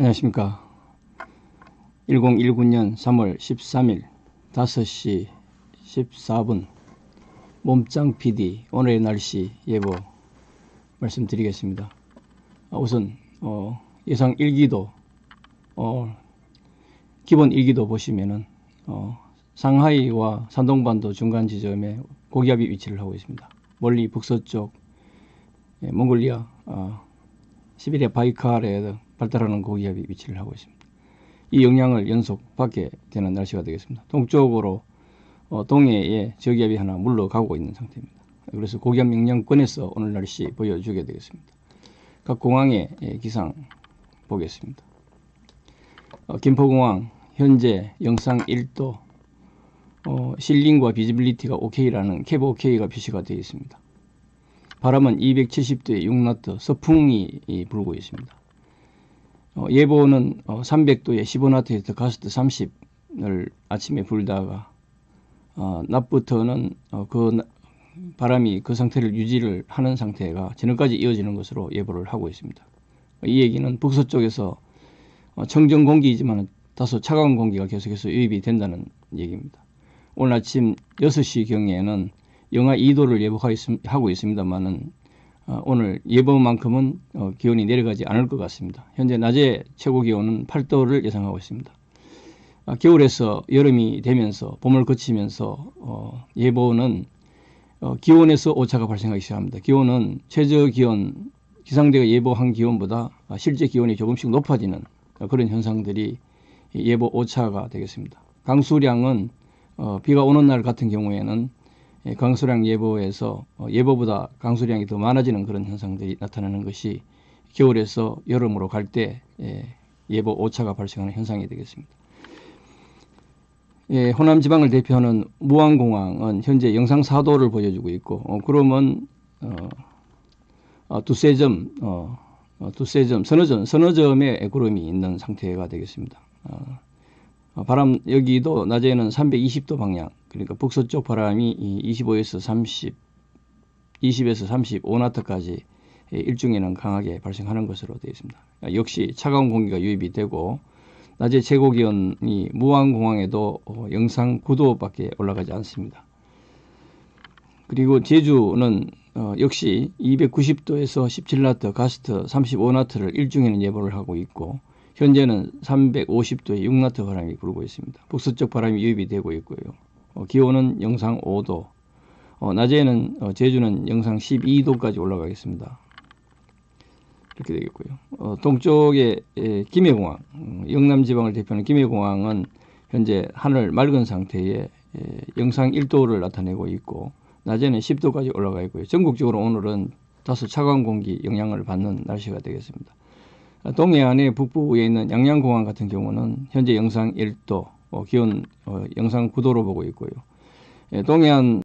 안녕하십니까. 1019년 3월 13일 5시 14분 몸짱 PD 오늘의 날씨 예보 말씀드리겠습니다. 아, 우선 어, 예상 일기도 어, 기본 일기도 보시면은 어, 상하이와 산동반도 중간 지점에 고기압이 위치를 하고 있습니다. 멀리 북서쪽 예, 몽골리아 어, 시베리아 바이칼에 발달하는 고기압이 위치를 하고 있습니다. 이 영향을 연속 받게 되는 날씨가 되겠습니다. 동쪽으로 어, 동해에 저기압이 하나 물러가고 있는 상태입니다. 그래서 고기압 영향권에서 오늘 날씨 보여주게 되겠습니다. 각 공항의 예, 기상 보겠습니다. 어, 김포공항 현재 영상 1도 어, 실링과 비지빌리티가 OK라는 캡 OK가 표시가 되어 있습니다. 바람은 270도에 6나트 서풍이 이, 불고 있습니다. 어, 예보는 어, 300도에 15나트에서 가스트 30을 아침에 불다가 어, 낮부터는 어, 그 나- 바람이 그 상태를 유지를 하는 상태가 저녁까지 이어지는 것으로 예보를 하고 있습니다. 이 얘기는 북서쪽에서 어, 청정 공기이지만 다소 차가운 공기가 계속해서 유입이 된다는 얘기입니다. 오늘 아침 6시 경에는 영하 2도를 예보하고 있습니다만은 어, 오늘 예보만큼은 어, 기온이 내려가지 않을 것 같습니다. 현재 낮에 최고 기온은 8도를 예상하고 있습니다. 아, 겨울에서 여름이 되면서 봄을 거치면서 어, 예보는 어, 기온에서 오차가 발생하기 시작합니다. 기온은 최저 기온 기상대가 예보한 기온보다 아, 실제 기온이 조금씩 높아지는 어, 그런 현상들이 이 예보 오차가 되겠습니다. 강수량은 어, 비가 오는 날 같은 경우에는 예, 강수량 예보에서 어, 예보보다 강수량이 더 많아지는 그런 현상들이 나타나는 것이 겨울에서 여름으로 갈 때 예보 오차가 발생하는 현상이 되겠습니다. 예, 호남 지방을 대표하는 무안공항은 현재 영상 4도를 보여주고 있고 어, 그러면 어, 어, 두세 점, 어, 어, 두세 점, 서너 점, 서너 점의 구름이 있는 상태가 되겠습니다. 어, 어, 바람 여기도 낮에는 320도 방향, 그러니까 북서쪽 바람이 이 25에서 30, 20에서 35나트까지 일중에는 강하게 발생하는 것으로 되어 있습니다. 아, 역시 차가운 공기가 유입이 되고 낮에 최고 기온이 무안공항에도 어, 영상 9도밖에 올라가지 않습니다. 그리고 제주는 어, 역시 290도에서 17나트, 가스트 35나트를 일중에는 예보를 하고 있고 현재는 350도에 6나트 바람이 불고 있습니다. 북서쪽 바람이 유입이 되고 있고요. 어, 기온은 영상 5도, 어, 낮에는 어, 제주는 영상 12도까지 올라가겠습니다. 이렇게 되겠고요. 어, 동쪽에 에, 김해공항, 음, 영남 지방을 대표하는 김해공항은 현재 하늘 맑은 상태에 에, 영상 1도를 나타내고 있고 낮에는 10도까지 올라가 있고요. 전국적으로 오늘은 다소 차가운 공기 영향을 받는 날씨가 되겠습니다. 아, 동해안의 북부에 있는 양양공항 같은 경우는 현재 영상 1도, 어, 기온 어, 영상 9도로 보고 있고요. 예, 동해안